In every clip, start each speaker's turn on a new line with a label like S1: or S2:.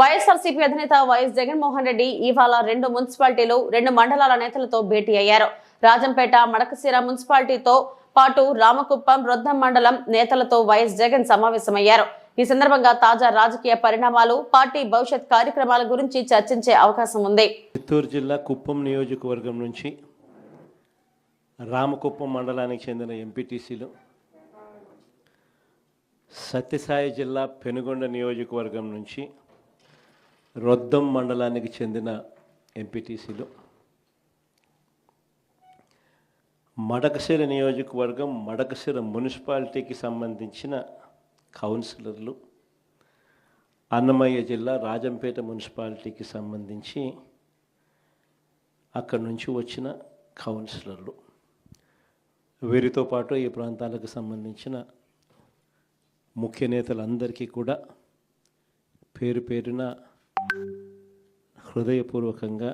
S1: వైఎస్ఆర్సీపీ అధినేత వైఎస్ జగన్మోహన్ రెడ్డి ఇవాళ రెండు మున్సిపాలిటీలు రెండు మండలాల నేతలతో భేటీ అయ్యారు. రాజంపేట మడకశిర మున్సిపాలిటీతో పాటు రామకుప్పం రొద్దం మండలం నేతలతో వైఎస్ జగన్ సమావేశమయ్యారు. ఈ సందర్భంగా తాజా రాజకీయ పరిణామాలు పార్టీ భవిష్యత్ కార్యక్రమాల గురించి చర్చించే అవకాశం ఉంది.
S2: చిత్తూరు జిల్లా కుప్పం నియోజకవర్గం నుంచి రామకుప్పం మండలానికి చెందిన ఎంపీటీసీలు సత్యసాయి జిల్లా పెనుగొండ నియోజకవర్గం నుంచి రొద్దం మండలానికి చెందిన ఎంపీటీసీలు. మడకశిర నియోజకవర్గం మడకశిర మున్సిపాలిటీకి సంబంధించిన కౌన్సిలర్లు. అన్నమయ్య జిల్లా రాజంపేట మున్సిపాలిటీకి సంబంధించి అక్కడి నుంచి వచ్చిన కౌన్సిలర్లు. వీరితో పాటు ఈ ప్రాంతాలకు సంబంధించిన ముఖ్య నేతలందరికీ కూడా పేరు పేరున హృదయపూర్వకంగా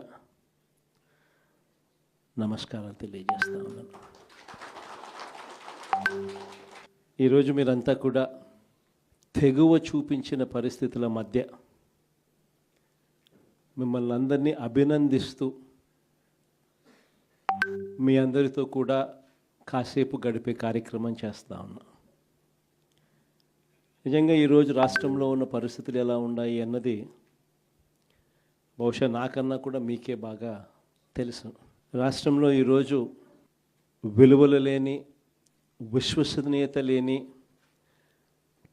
S2: నమస్కారాలు తెలియజేస్తా ఉన్నాను. ఈరోజు మీరంతా కూడా తెగువ చూపించిన పరిస్థితుల మధ్య మిమ్మల్ని అందరినీ అభినందిస్తూ మీ అందరితో కూడా కాసేపు గడిపే కార్యక్రమం చేస్తా ఉన్నా. నిజంగా ఈరోజు రాష్ట్రంలో ఉన్న పరిస్థితులు ఎలా ఉన్నాయి అన్నది బహుశా నాకన్నా కూడా మీకే బాగా తెలుసు. రాష్ట్రంలో ఈరోజు విలువలు లేని విశ్వసనీయత లేని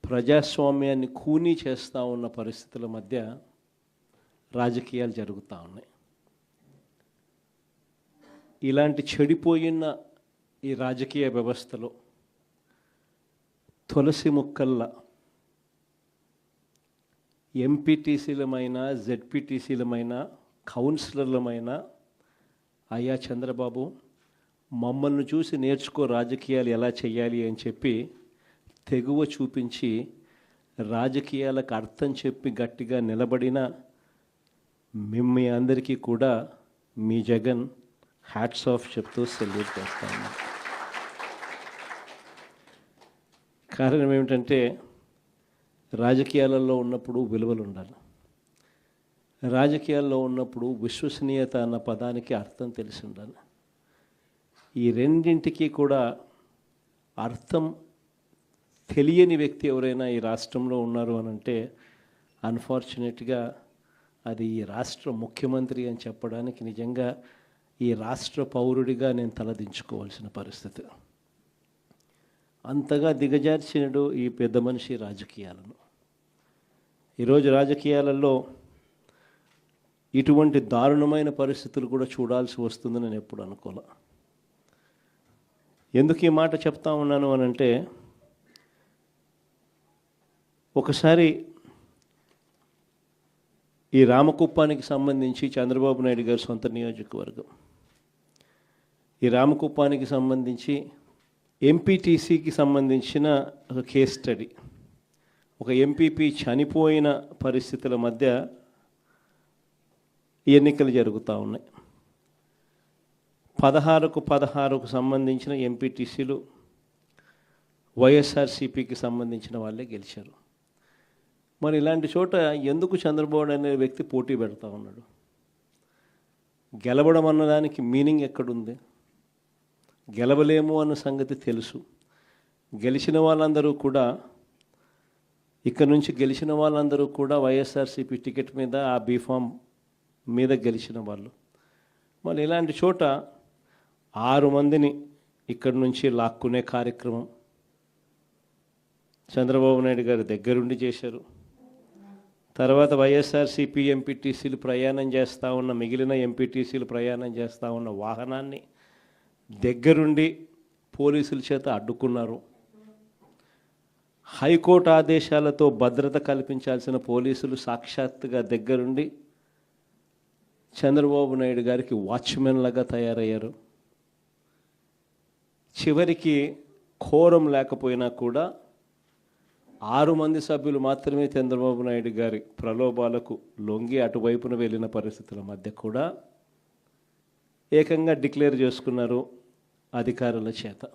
S2: ప్రజాస్వామ్యాన్ని కూనీ చేస్తూ ఉన్న పరిస్థితుల మధ్య రాజకీయాలు జరుగుతూ ఉన్నాయి. ఇలాంటి చెడిపోయిన ఈ రాజకీయ వ్యవస్థలో తులసి ముక్కల్లా ఎంపీటీసీలమైన జెడ్పీటీసీలమైన కౌన్సిలర్లమైన అయ్యా చంద్రబాబు మమ్మల్ని చూసి నేర్చుకో రాజకీయాలు ఎలా చేయాలి అని చెప్పి తెగువ చూపించి రాజకీయాలకు అర్థం చెప్పి గట్టిగా నిలబడిన మిమ్మల్ని అందరికీ కూడా మీ జగన్ హ్యాట్స్ ఆఫ్ చెప్తూ సెల్యూట్ చేస్తాను కారణం ఏమిటంటే రాజకీయాలలో ఉన్నప్పుడు విలువలు ఉండాలి రాజకీయాల్లో ఉన్నప్పుడు విశ్వసనీయత అన్న పదానికి అర్థం తెలిసి ఉండాలి ఈ రెండింటికి కూడా అర్థం తెలియని వ్యక్తి ఎవరైనా ఈ రాష్ట్రంలో ఉన్నారు అని అంటే అన్ఫార్చునేట్గా అది ఈ రాష్ట్ర ముఖ్యమంత్రి అని చెప్పడానికి నిజంగా ఈ రాష్ట్ర పౌరుడిగా నేను తలదించుకోవాల్సిన పరిస్థితి. అంతగా దిగజార్చినడు ఈ పెద్ద మనిషి రాజకీయాలను. ఈరోజు రాజకీయాలలో ఇటువంటి దారుణమైన పరిస్థితులు కూడా చూడాల్సి వస్తుందని నేను ఎప్పుడు అనుకోలే. ఎందుకు ఈ మాట చెప్తా ఉన్నాను అని అంటే ఒకసారి ఈ రామకుప్పానికి సంబంధించి చంద్రబాబు నాయుడు గారి సొంత నియోజకవర్గం. ఈ రామకుప్పానికి సంబంధించి ఎంపీటీసీకి సంబంధించిన ఒక కేస్ స్టడీ ఒక ఎంపీపీ చనిపోయిన పరిస్థితుల మధ్య ఎన్నికలు జరుగుతూ ఉన్నాయి. పదహారుకు పదహారుకు సంబంధించిన ఎంపీటీసీలు వైఎస్ఆర్సీపీకి సంబంధించిన వాళ్ళే గెలిచారు. మరి ఇలాంటి చోట ఎందుకు చంద్రబాబు అనే వ్యక్తి పోటీ పెడతా ఉన్నాడు? గెలవడం అన్నదానికి మీనింగ్ ఎక్కడుంది? గెలవలేము అన్న సంగతి తెలుసు. గెలిచిన వాళ్ళందరూ కూడా ఇక్కడ నుంచి గెలిచిన వాళ్ళందరూ కూడా వైఎస్ఆర్సీపీ టికెట్ మీద ఆ బీఫామ్ మీద గెలిచిన వాళ్ళు. మళ్ళీ ఇలాంటి చోట ఆరు మందిని ఇక్కడి నుంచి లాక్కునే కార్యక్రమం చంద్రబాబు నాయుడు గారి దగ్గరుండి చేశారు. తర్వాత వైఎస్ఆర్సీపీ ఎంపీటీసీలు ప్రయాణం చేస్తూ ఉన్న మిగిలిన ఎంపీటీసీలు ప్రయాణం చేస్తూ ఉన్న వాహనాన్ని దగ్గరుండి పోలీసుల చేత అడ్డుకున్నారు. హైకోర్టు ఆదేశాలతో భద్రత కల్పించాల్సిన పోలీసులు సాక్షాత్తుగా దగ్గరుండి చంద్రబాబు నాయుడు గారికి వాచ్మెన్లాగా తయారయ్యారు. చివరికి కోరం లేకపోయినా కూడా ఆరు మంది సభ్యులు మాత్రమే చంద్రబాబు నాయుడు గారి ప్రలోభాలకు లొంగి అటువైపున వెళ్ళిన పరిస్థితుల మధ్య కూడా ఏకంగా డిక్లేర్ చేసుకున్నారు అధికారుల చేత.